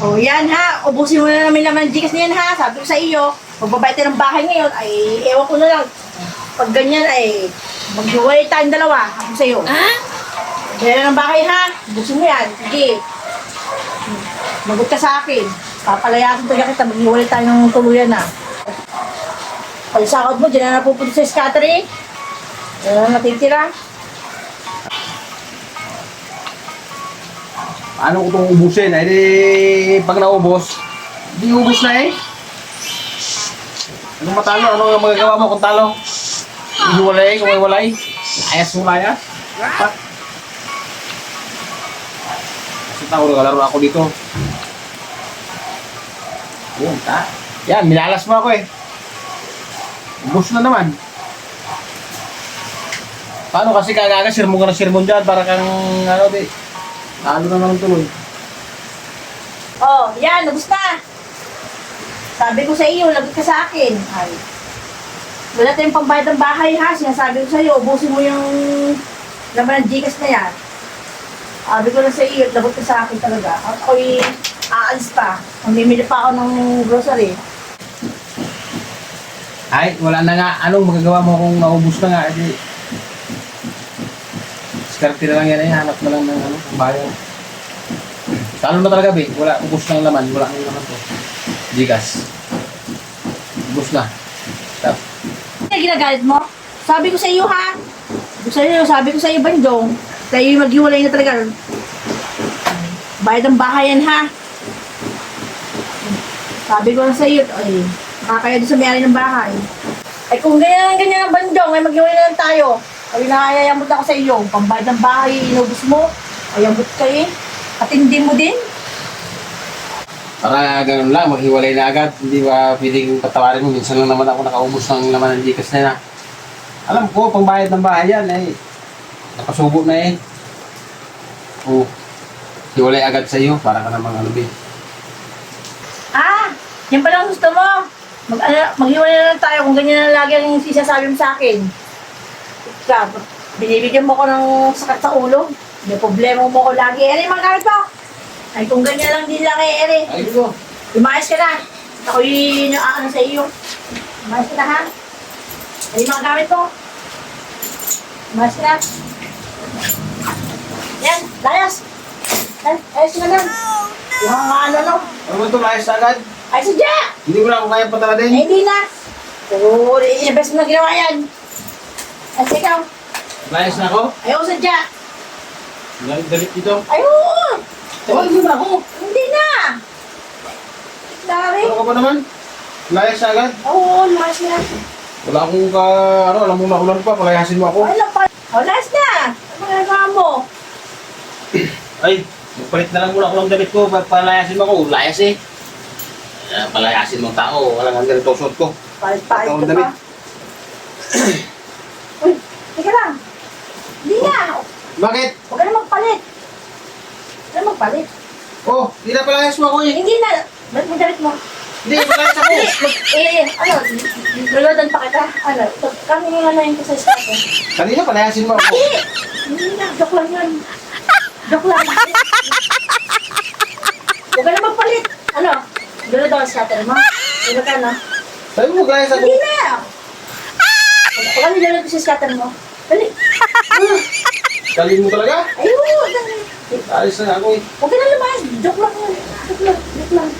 O yan ha, ubusin mo na namin naman ng Gcash niyan ha. Sabi ko sa iyo, magbabayad tayo ng bahay ngayon, ay ewan ko na lang. Pag ganyan ay maghiwalay tayong dalawa. Ako sa iyo. Ha? Bayaran ng bahay ha. Ubusin mo yan. Sige. Magot ka sa akin. Papalayasin talaga kita. Maghiwalay tayo ng tuluyan na. Palisakot mo, dyan na napupunta sa scattering. Yan na natitira. Paano ko itong ubusin? Ay di, pag naubos, di ubos na eh. Anong matalo? Ano ang magagawa mo kung talo? Ihiwalay, kung may walay. Ayas mo layas. Dapat. Kasi tao, nagalaro ako dito. Yan, ta. Yan, minalas mo ako eh. Ubos na naman. Paano kasi kagaga, sirmon ka na sirmon dyan, para kang, ano, di, talo na naman tuloy. Oh, yan, ubus na. Sabi ko sa iyo, lagot ka sa akin. Ay. Wala tayong pambayad ng bahay ha. Sinasabi ko sa iyo, ubusin mo yung laman ng Gcash na yan. Sabi ko na sa iyo, lagot ka sa akin talaga. At ako'y aalis pa. Mamimili pa ako ng grocery. Ay, wala na nga. Anong magagawa mo kung naubos na nga? Edi, diskarte na lang yan eh. Hanap na lang ng ano, bayan. Talo na talaga, be. Wala, ubos ang laman. Wala nang laman to. Gigas. Ubos na. Stop. Ano ginagalit mo? Sabi ko sa iyo ha. Sa iyo, sabi ko sa iyo, Bandong. Tayo maghiwalay na talaga. Bayad ng bahay yan ha. Sabi ko na sa iyo, ay, makakaya doon sa may-ari ng bahay. Ay kung ganyan ang ganyan ang bandong, ay maghiwalay na lang tayo. Ay nakayayamot ako sa iyo. Pambayad ng bahay, inubos mo. Ayamot ka eh. Katindi mo din. Para ganun lang, maghiwalay na agad. Hindi ba pwedeng patawarin mo? Minsan lang naman ako nakaubos ng laman ng Gcash na na. Alam ko, pangbayad ng bahay yan eh. Nakasubo na eh. O, hiwalay agad sa iyo para ka namang ano. Ah, yan pala ang gusto mo. Mag, ano, maghiwalay na lang tayo kung ganyan na lagi ang sinasabi mo sa akin. Ikaw, binibigyan mo ko ng sakit sa ulo. May problema mo ko lagi. Eri, mga gamit mo. Ay, kung ganyan lang din lang eh, Eri. Ay, ko. Lumayas ka na. Ako'y ano sa iyo. Lumayas ka na, ha? Eri, mga gamit mo. Lumayas ka na. Yan, layas. Yan, ayos ka na. Yung mga ano, no? Ano ba ito? Layas agad? Ay, sadya! Hindi mo na ako kaya patala Eh, din. hindi na. Oo, i-invest mo na ginawa yan. At ikaw, Layas na ako? ayaw sadya. Galit galit dito. Ayaw! Tawag mo na ako. Hindi na! Sorry. Ano ka ba naman? Layas na agad? Oo, lumayas na. Wala akong ka, ano, alam mo na ulan pa, palayasin mo ako. Lang pa. Oh, last na. Ano ginagawa mo? Ay, magpalit na lang muna ako ng damit ko, pa- palayasin mo ako. Layas eh. Ah, palayasin mo ang tao, walang ang ganito suot ko. Palit-palit ka pa. damit. Uy, teka lang. Hindi na. Bakit? Huwag ka na magpalit. Huwag ka na magpalit. Oh, hindi na palayas mo ako eh. Hindi na. Ba't mo damit mo? Hindi, palayas ako. Mag- Eh, ano, luludan pa kita. Ano, kami nga na yung sa stako. Kanina palayasin mo ako. Hindi! Hindi na, joke lang yun. Joke lang. Huwag ka na magpalit. Ano? Daw ang scatter mo? Dula ka na? Sabi mo, layas ako. Hindi na! Huwag ka ko sa scatter mo. Dali. Kalin mo talaga? Ayun! Ayos na ako eh. Huwag ka na lumabas. Joke lang. Joke lang. Joke lang.